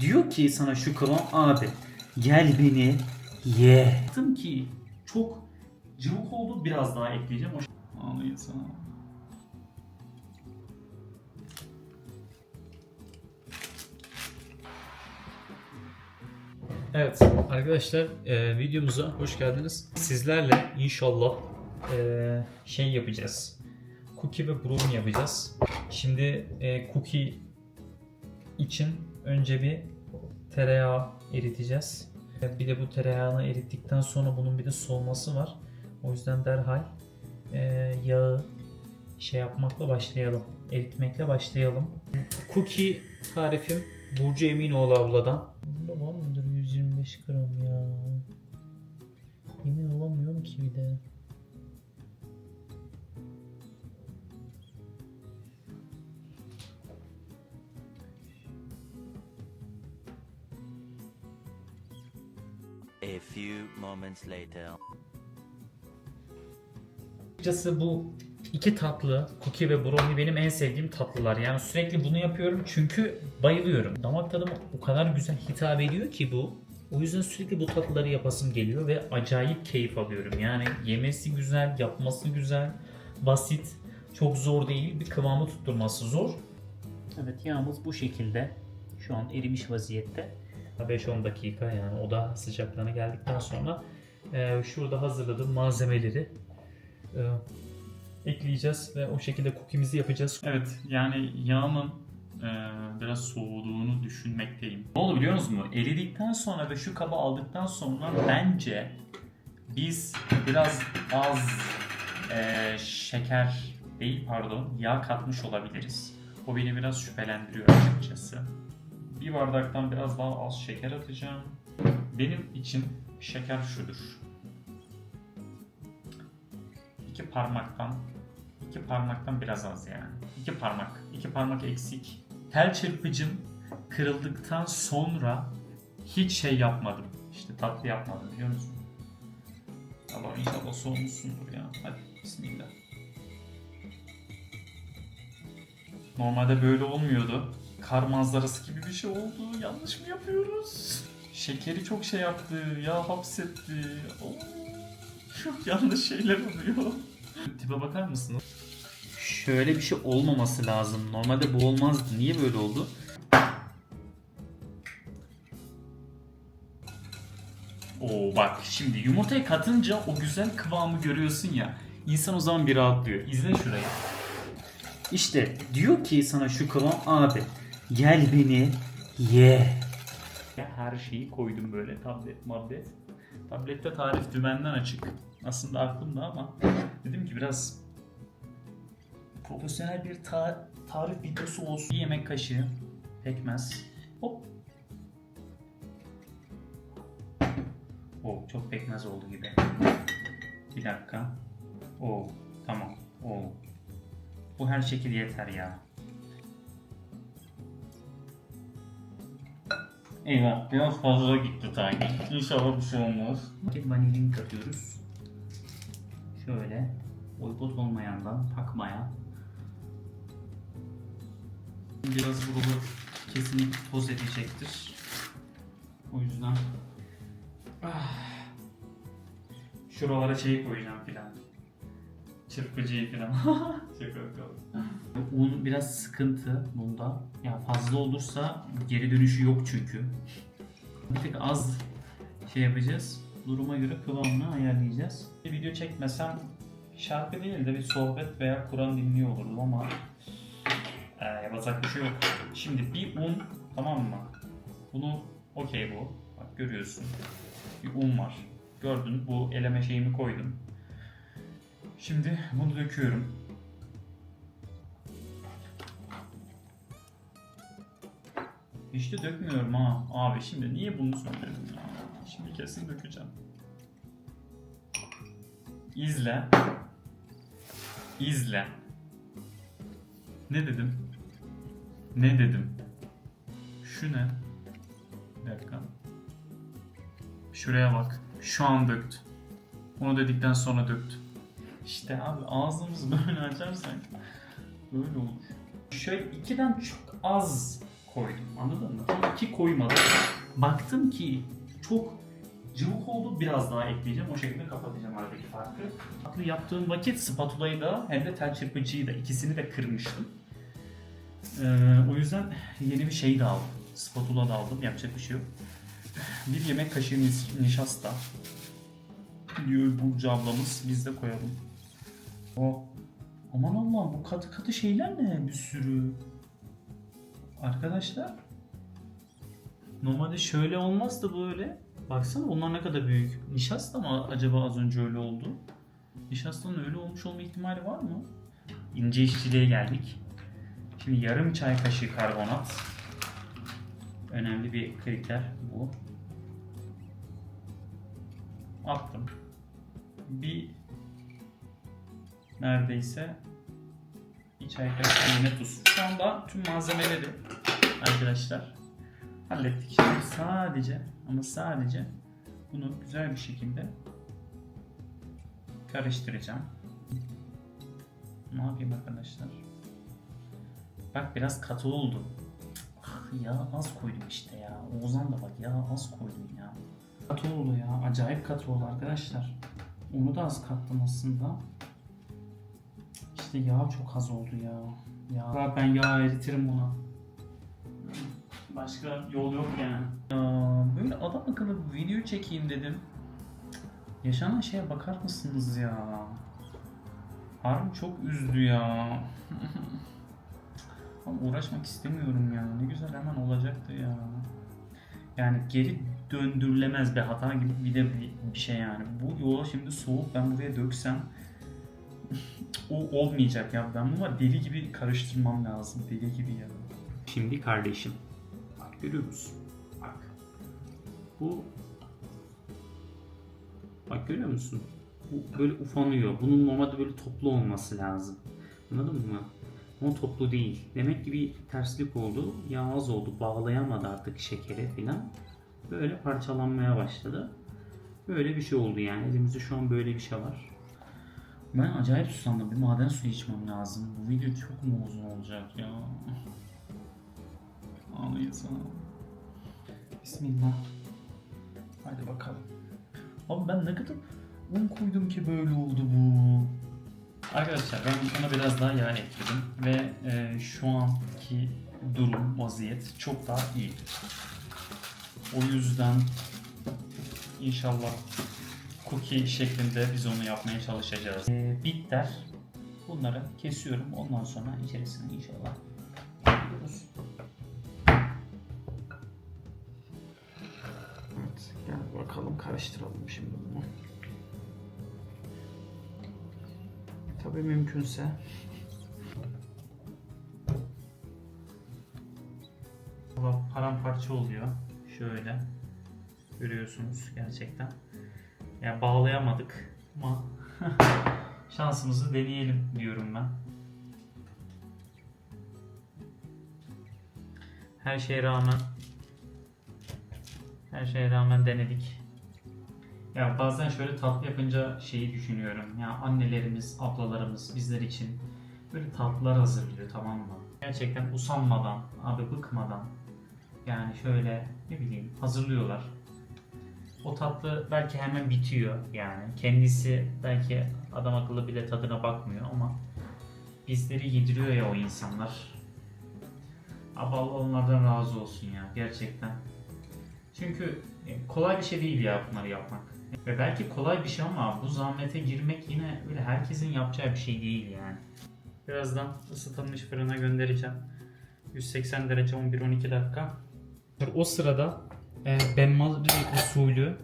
Diyor ki sana şu kıvam abi gel beni ye. Baktım ki çok cıvık oldu biraz daha ekleyeceğim. O Ağlayın sana. Evet arkadaşlar e, videomuza hoş geldiniz. Sizlerle inşallah e, şey yapacağız. Cookie ve brownie yapacağız. Şimdi e, cookie için önce bir tereyağı eriteceğiz. Bir de bu tereyağını erittikten sonra bunun bir de soğuması var. O yüzden derhal e, yağı şey yapmakla başlayalım. Eritmekle başlayalım. Cookie tarifim Burcu Eminoğlu abladan. Bunda var mıdır 125 gram ya? Yemin olamıyorum ki bir de. Few moments later. Açıkçası bu iki tatlı, cookie ve brownie benim en sevdiğim tatlılar. Yani sürekli bunu yapıyorum çünkü bayılıyorum. Damak tadıma o kadar güzel hitap ediyor ki bu. O yüzden sürekli bu tatlıları yapasım geliyor ve acayip keyif alıyorum. Yani yemesi güzel, yapması güzel, basit, çok zor değil. Bir kıvamı tutturması zor. Evet yağımız bu şekilde. Şu an erimiş vaziyette. 5-10 dakika yani oda sıcaklığına geldikten sonra e, şurada hazırladığım malzemeleri e, ekleyeceğiz ve o şekilde cookie'mizi yapacağız. Evet yani yağımın e, biraz soğuduğunu düşünmekteyim. Ne oldu biliyor musunuz? Eridikten sonra ve şu kaba aldıktan sonra bence biz biraz az e, şeker değil pardon yağ katmış olabiliriz. O beni biraz şüphelendiriyor açıkçası. Bir bardaktan biraz daha az şeker atacağım. Benim için şeker şudur. İki parmaktan İki parmaktan biraz az yani. İki parmak. iki parmak eksik. Tel çırpıcım kırıldıktan sonra hiç şey yapmadım. İşte tatlı yapmadım biliyor musun? Allah inşallah soğumuşsundur ya. Hadi bismillah. Normalde böyle olmuyordu. Kar manzarası gibi bir şey oldu. Yanlış mı yapıyoruz? Şekeri çok şey yaptı. Ya hapsetti. Oo. Çok yanlış şeyler oluyor. Tipe bakar mısınız? Şöyle bir şey olmaması lazım. Normalde bu olmazdı. Niye böyle oldu? Oo bak şimdi yumurtayı katınca o güzel kıvamı görüyorsun ya. İnsan o zaman bir rahatlıyor. İzle şurayı. İşte diyor ki sana şu kıvam abi gel beni ye. Her şeyi koydum böyle tablet mablet. Tablette tarif dümenden açık. Aslında aklımda ama dedim ki biraz profesyonel bir ta- tarif videosu olsun. Bir yemek kaşığı pekmez. Hop. Oo, çok pekmez oldu gibi. Bir dakika. Oo, tamam. Oo. Bu her şekil yeter ya. Eyvah, biraz fazla gitti sanki. İnşallah bir şey olmaz. Vanilin katıyoruz. Şöyle boykot olmayandan takmaya. Biraz buralı kesinlikle toz edecektir. O yüzden ah. şuralara şey koyacağım filan. Çırpıcıyı filan. Şaka yapalım. Un biraz sıkıntı bunda. Ya fazla olursa geri dönüşü yok çünkü. Bir tık az şey yapacağız. Duruma göre kıvamını ayarlayacağız. Bir video çekmesem şarkı değil de bir sohbet veya Kur'an dinliyor olurdum ama ee, yapacak bir şey yok. Şimdi bir un tamam mı? Bunu okey bu. Bak görüyorsun. Bir un var. Gördün bu eleme şeyimi koydum. Şimdi bunu döküyorum. Hiç de dökmüyorum ha. Abi şimdi niye bunu söyledin ya? Şimdi kesin dökeceğim. İzle. İzle. Ne dedim? Ne dedim? Şu ne? Bir dakika. Şuraya bak. Şu an döktü. Onu dedikten sonra döktü. İşte abi ağzımızı böyle açarsak böyle olur. Şöyle ikiden çok az koydum. Anladın mı? Ki koymadım. Baktım ki çok cıvık oldu. Biraz daha ekleyeceğim. O şekilde kapatacağım aradaki farkı. Tatlı yaptığım vakit spatulayı da hem de tel çırpıcıyı da ikisini de kırmıştım. Ee, o yüzden yeni bir şey de aldım. Spatula da aldım. Yapacak bir şey yok. Bir yemek kaşığı nişasta. Diyor Burcu ablamız. Biz de koyalım. O. Aman Allah'ım bu katı katı şeyler ne? Bir sürü. Arkadaşlar. Normalde şöyle olmaz da böyle. Baksana onlar ne kadar büyük. Nişasta mı acaba az önce öyle oldu? Nişastanın öyle olmuş olma ihtimali var mı? İnce işçiliğe geldik. Şimdi yarım çay kaşığı karbonat. Önemli bir kriter bu. Attım. Bir neredeyse çay kaşığı yine tuz. Şu anda tüm malzemeleri arkadaşlar hallettik. Şimdi sadece ama sadece bunu güzel bir şekilde karıştıracağım. Ne yapayım arkadaşlar? Bak biraz katı oldu. Ah ya az koydum işte ya. Oğuzhan da bak ya az koydum ya. Katı oldu ya. Acayip katı oldu arkadaşlar. Onu da az kattım aslında. İşte yağ çok az oldu ya. Ya ben yağ eritirim buna. Başka yol yok yani. Ya, böyle adam akıllı bir video çekeyim dedim. Yaşanan şeye bakar mısınız ya? Harbi çok üzdü ya. Ama uğraşmak istemiyorum ya. Ne güzel hemen olacaktı ya. Yani geri döndürülemez bir hata gibi bir de bir, bir şey yani. Bu yola şimdi soğuk ben buraya döksem o olmayacak ya. Ben bunu deli gibi karıştırmam lazım. Deli gibi ya. Şimdi kardeşim. Bak görüyor musun? Bak. Bu Bak görüyor musun? Bu böyle ufanıyor. Bunun normalde böyle toplu olması lazım. Anladın mı? Ama toplu değil. Demek ki bir terslik oldu. Yağ az oldu. Bağlayamadı artık şekeri filan. Böyle parçalanmaya başladı. Böyle bir şey oldu yani. Elimizde şu an böyle bir şey var. Ben acayip susadım. Bir maden suyu içmem lazım. Bu video çok mu uzun olacak ya? Ağlayasam. Bismillah. Hadi bakalım. Abi ben ne kadar un koydum ki böyle oldu bu. Arkadaşlar ben buna biraz daha yağ ekledim ve e, şu anki durum, vaziyet çok daha iyi. O yüzden inşallah cookie şeklinde biz onu yapmaya çalışacağız. E, bitter. Bunları kesiyorum. Ondan sonra içerisine inşallah koyuyoruz. Evet, gel bakalım karıştıralım şimdi bunu. Tabii mümkünse paramparça oluyor. Şöyle. Görüyorsunuz gerçekten. Ya bağlayamadık ama şansımızı deneyelim diyorum ben. Her şeye rağmen her şeye rağmen denedik. Ya bazen şöyle tatlı yapınca şeyi düşünüyorum. Ya annelerimiz, ablalarımız bizler için böyle tatlılar hazırlıyor tamam mı? Gerçekten usanmadan, abi bıkmadan yani şöyle ne bileyim hazırlıyorlar. O tatlı belki hemen bitiyor yani. Kendisi belki adam akıllı bile tadına bakmıyor ama bizleri yediriyor ya o insanlar. Abi Allah onlardan razı olsun ya gerçekten. Çünkü e, kolay bir şey değil ya bunları yapmak. Ve belki kolay bir şey ama bu zahmete girmek yine öyle herkesin yapacağı bir şey değil yani. Birazdan ısıtılmış fırına göndereceğim. 180 derece 11-12 dakika. O sırada e, benmari usulü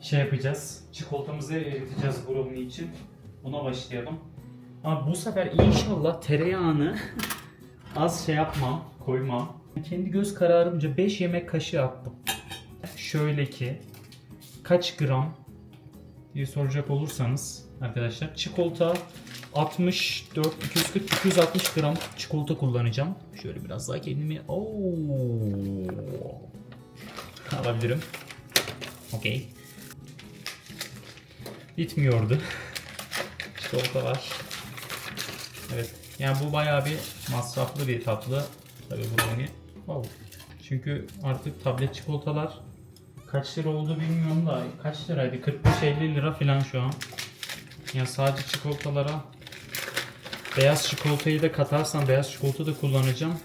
şey yapacağız. Çikolatamızı eriteceğiz brownie için. Buna başlayalım. Ama bu sefer inşallah tereyağını az şey yapmam, koymam. Kendi göz kararımca 5 yemek kaşığı attım. Şöyle ki kaç gram diye soracak olursanız arkadaşlar çikolata 64 240 260 gram çikolata kullanacağım. Şöyle biraz daha kendimi Oo. Alabilirim. Okey. Bitmiyordu. Çikolata var. Evet. Yani bu bayağı bir masraflı bir tatlı. Tabii brownie. Wow. Çünkü artık tablet çikolatalar kaç lira oldu bilmiyorum da kaç liraydı? 45-50 lira falan şu an. Yani sadece çikolatalara beyaz çikolatayı da katarsam beyaz çikolata da kullanacağım.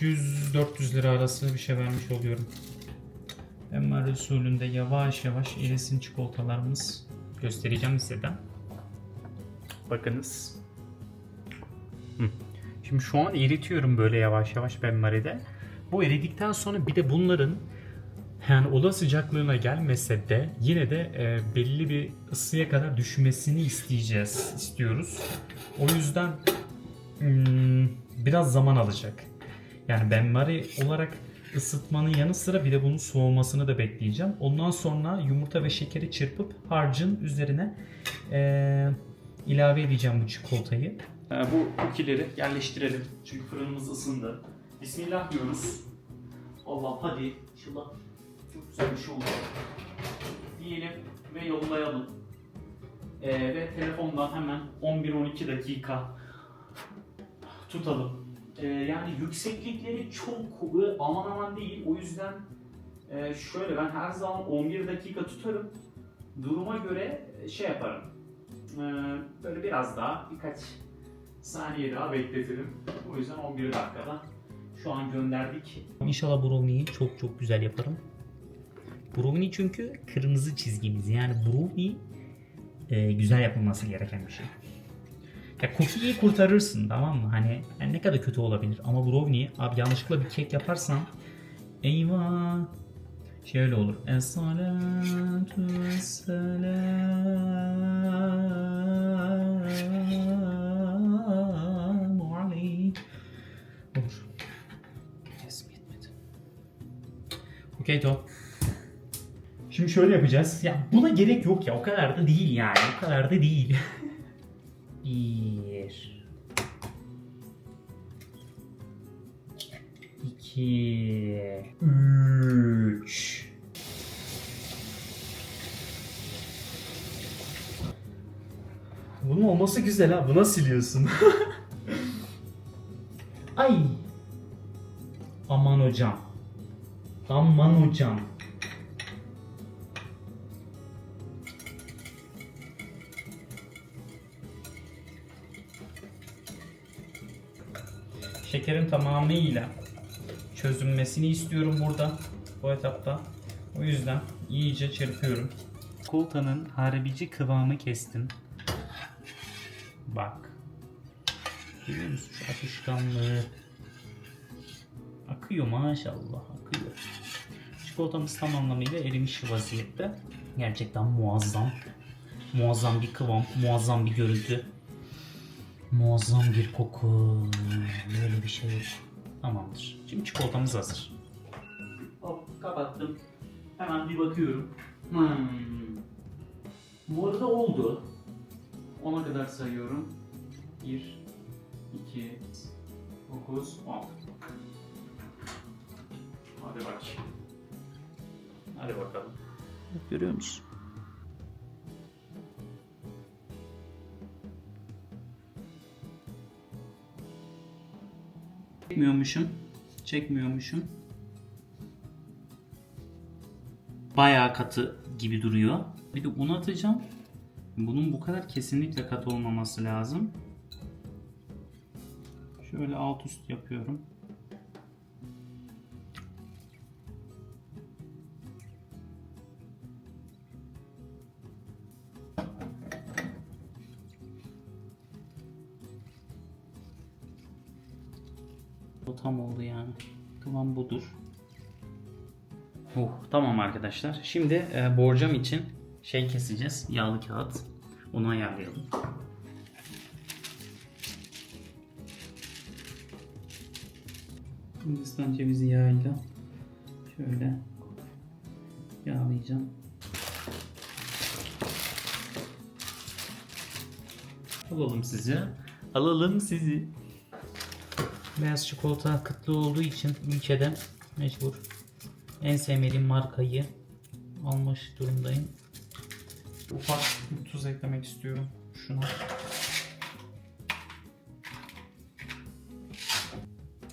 200-400 lira arası bir şey vermiş oluyorum. Emmer usulünde yavaş yavaş erisin çikolatalarımız. Göstereceğim size de. Bakınız. Şimdi şu an eritiyorum böyle yavaş yavaş benmaride. Bu eridikten sonra bir de bunların yani oda sıcaklığına gelmese de yine de e, belli bir ısıya kadar düşmesini isteyeceğiz, istiyoruz. O yüzden hmm, biraz zaman alacak. Yani benmari olarak ısıtmanın yanı sıra bir de bunun soğumasını da bekleyeceğim. Ondan sonra yumurta ve şekeri çırpıp harcın üzerine e, ilave edeceğim bu çikolatayı. E, bu kukileri yerleştirelim. Çünkü fırınımız ısındı. Bismillah diyoruz. Allah hadi inşallah çok güzel bir şey olur. Diyelim ve yollayalım. E, ve telefondan hemen 11-12 dakika tutalım. E, yani yükseklikleri çok e, aman aman değil. O yüzden e, şöyle ben her zaman 11 dakika tutarım. Duruma göre şey yaparım. E, böyle biraz daha birkaç saniye daha bekletirim. O yüzden 11 dakikada şu an gönderdik. İnşallah brownie'yi çok çok güzel yaparım. Brownie çünkü kırmızı çizgimiz. Yani brownie e, güzel yapılması gereken bir şey. Ya cookie'yi kurtarırsın tamam mı? Hani yani ne kadar kötü olabilir ama brownie abi yanlışlıkla bir kek yaparsan eyvah şöyle olur. Es-salatu vesselamu aleyh. Olur. Sesim yetmedi. Okey to. Şimdi şöyle yapacağız. Ya buna gerek yok ya. O kadar da değil yani. O kadar da değil. Bir. İki. Üç. Bunun olması güzel ha. Buna siliyorsun. Ay. Aman hocam. Aman hocam. Şekerin tamamıyla çözünmesini istiyorum burada. Bu etapta. O yüzden iyice çırpıyorum. Çikolatanın harbici kıvamı kestim. Bak. Görüyor musun şu akışkanlığı? Akıyor maşallah akıyor. Çikolatamız tam anlamıyla erimiş vaziyette. Gerçekten muazzam. Muazzam bir kıvam, muazzam bir görüntü. Muazzam bir koku. Böyle bir şey yok. Tamamdır. Şimdi çikolatamız hazır. Hop kapattım. Hemen bir bakıyorum. Hmm. Bu arada oldu. Ona kadar sayıyorum. 1, 2, 9, 10. Hadi bak. Hadi bakalım. Görüyor musun? Çekmiyormuşum. Çekmiyormuşum. Bayağı katı gibi duruyor. Bir de un atacağım. Bunun bu kadar kesinlikle katı olmaması lazım. Şöyle alt üst yapıyorum. Bu tam oldu yani. Kıvam budur. Oh, tamam arkadaşlar. Şimdi e, borcam için şey keseceğiz. Yağlı kağıt. Onu ayarlayalım. Hindistan cevizi yağıyla şöyle yağlayacağım. Alalım sizi. Alalım sizi. Beyaz çikolata kıtlı olduğu için ülkede mecbur en sevmediğim markayı almış durumdayım. Ufak tuz eklemek istiyorum şuna.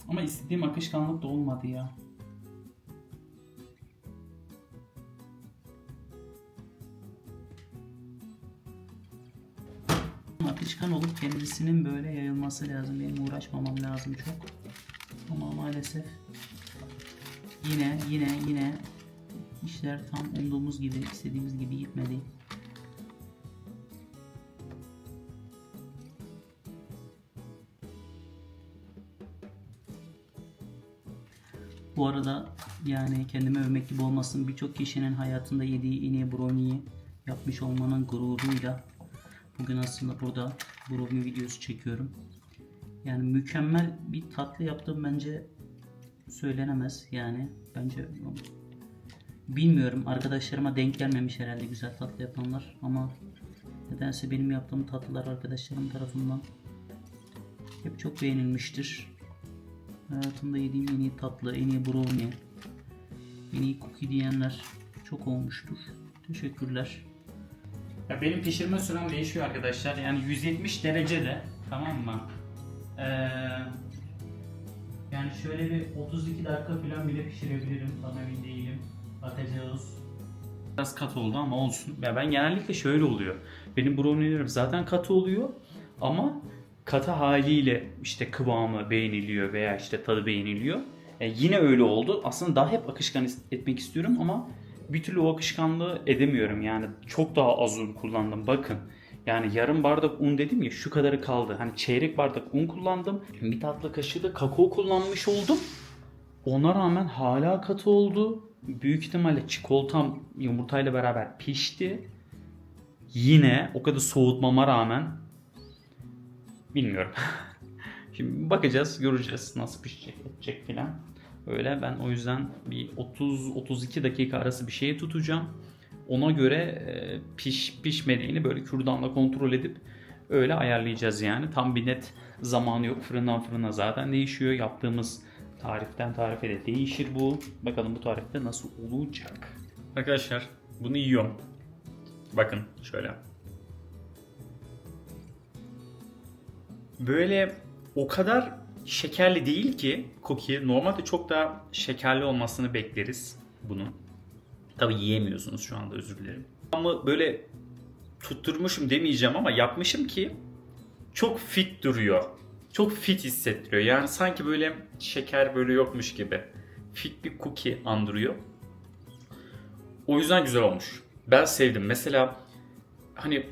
Ama istediğim akışkanlık da olmadı ya. Akışkan olup kendisinin böyle yayılması lazım. Benim uğraşmamam lazım çok. Ama maalesef yine yine yine işler tam umduğumuz gibi istediğimiz gibi gitmedi. Bu arada yani kendime övmek gibi olmasın birçok kişinin hayatında yediği ineği brownie'yi yapmış olmanın gururuyla bugün aslında burada brownie videosu çekiyorum. Yani mükemmel bir tatlı yaptım bence söylenemez yani bence bilmiyorum arkadaşlarıma denk gelmemiş herhalde güzel tatlı yapanlar ama nedense benim yaptığım tatlılar arkadaşlarım tarafından hep çok beğenilmiştir. Hayatımda yediğim en iyi tatlı, en iyi brownie, en iyi cookie diyenler çok olmuştur. Teşekkürler. Ya benim pişirme sürem değişiyor arkadaşlar. Yani 170 derecede tamam mı? Ee, yani şöyle bir 32 dakika falan bile pişirebilirim. Tam emin değilim. Bakacağız. Biraz katı oldu ama olsun. Ya ben genellikle şöyle oluyor. Benim brownie'lerim zaten katı oluyor ama katı haliyle işte kıvamı beğeniliyor veya işte tadı beğeniliyor. E, yine öyle oldu. Aslında daha hep akışkan etmek istiyorum ama bir türlü o akışkanlığı edemiyorum. Yani çok daha az un kullandım. Bakın. Yani yarım bardak un dedim ya şu kadarı kaldı. Hani çeyrek bardak un kullandım. Bir tatlı kaşığı da kakao kullanmış oldum. Ona rağmen hala katı oldu. Büyük ihtimalle çikolatam yumurtayla beraber pişti. Yine o kadar soğutmama rağmen bilmiyorum. Şimdi bakacağız, göreceğiz nasıl pişecek, edecek filan. Öyle ben o yüzden bir 30-32 dakika arası bir şeye tutacağım. Ona göre e, piş pişmediğini böyle kürdanla kontrol edip öyle ayarlayacağız yani. Tam bir net zamanı yok. Fırından fırına zaten değişiyor. Yaptığımız tariften tarife de değişir bu. Bakalım bu tarifte nasıl olacak. Arkadaşlar bunu yiyorum. Bakın şöyle. Böyle o kadar şekerli değil ki cookie. Normalde çok daha şekerli olmasını bekleriz bunun. Tabi yiyemiyorsunuz şu anda özür dilerim. Ama böyle tutturmuşum demeyeceğim ama yapmışım ki çok fit duruyor. Çok fit hissettiriyor. Yani sanki böyle şeker böyle yokmuş gibi. Fit bir cookie andırıyor. O yüzden güzel olmuş. Ben sevdim. Mesela hani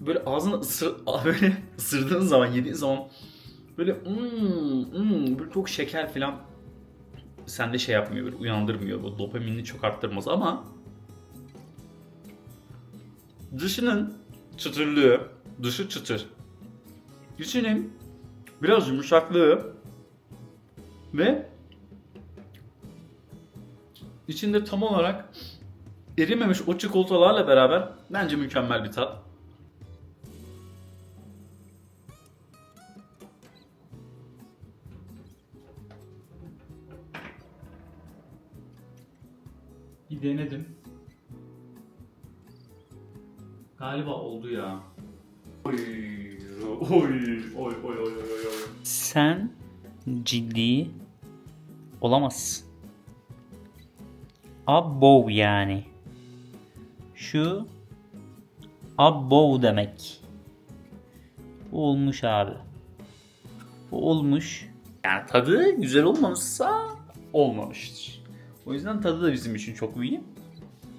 böyle ağzına ısır, böyle ısırdığın zaman yediğin zaman böyle hmm, hmm, böyle çok şeker falan sende şey yapmıyor, böyle uyandırmıyor. Bu dopaminini çok arttırmaz ama dışının çıtırlığı, dışı çıtır. İçinin biraz yumuşaklığı ve içinde tam olarak erimemiş o çikolatalarla beraber bence mükemmel bir tat. Denedim. Galiba oldu ya. Oy oy oy oy oy oy oy. Sen ciddi olamazsın. Abov yani. Şu abov demek. Bu olmuş abi. Bu olmuş. Yani tadı güzel olmamışsa olmamıştır. O yüzden tadı da bizim için çok mühim.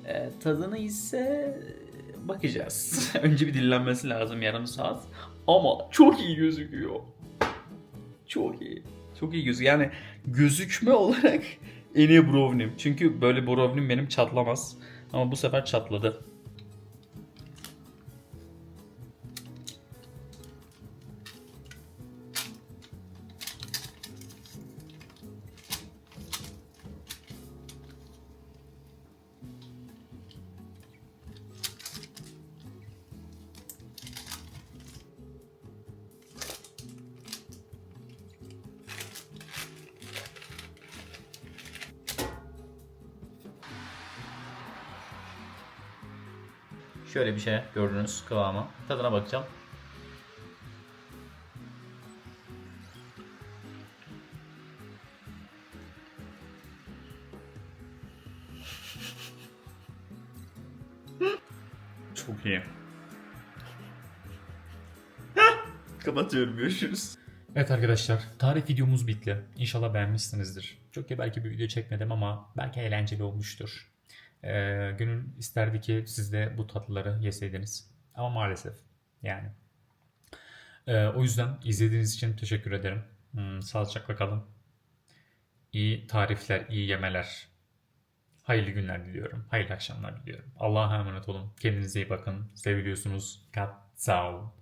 Ee, tadını ise bakacağız. Önce bir dinlenmesi lazım yarım saat. Ama çok iyi gözüküyor. Çok iyi. Çok iyi gözüküyor. Yani gözükme olarak en iyi brownie'm. Çünkü böyle brownie'm benim çatlamaz. Ama bu sefer çatladı. Şöyle bir şey gördünüz kıvamı. Tadına bakacağım. Çok iyi. Kapatıyorum görüşürüz. Evet arkadaşlar tarif videomuz bitti. İnşallah beğenmişsinizdir. Çok ya belki bir video çekmedim ama belki eğlenceli olmuştur. Ee, gönül isterdi ki siz de bu tatlıları yeseydiniz. Ama maalesef yani. Ee, o yüzden izlediğiniz için teşekkür ederim. Hmm, sağlıcakla kalın. İyi tarifler, iyi yemeler. Hayırlı günler diliyorum. Hayırlı akşamlar diliyorum. Allah'a emanet olun. Kendinize iyi bakın. Seviliyorsunuz. Kat sağ olun.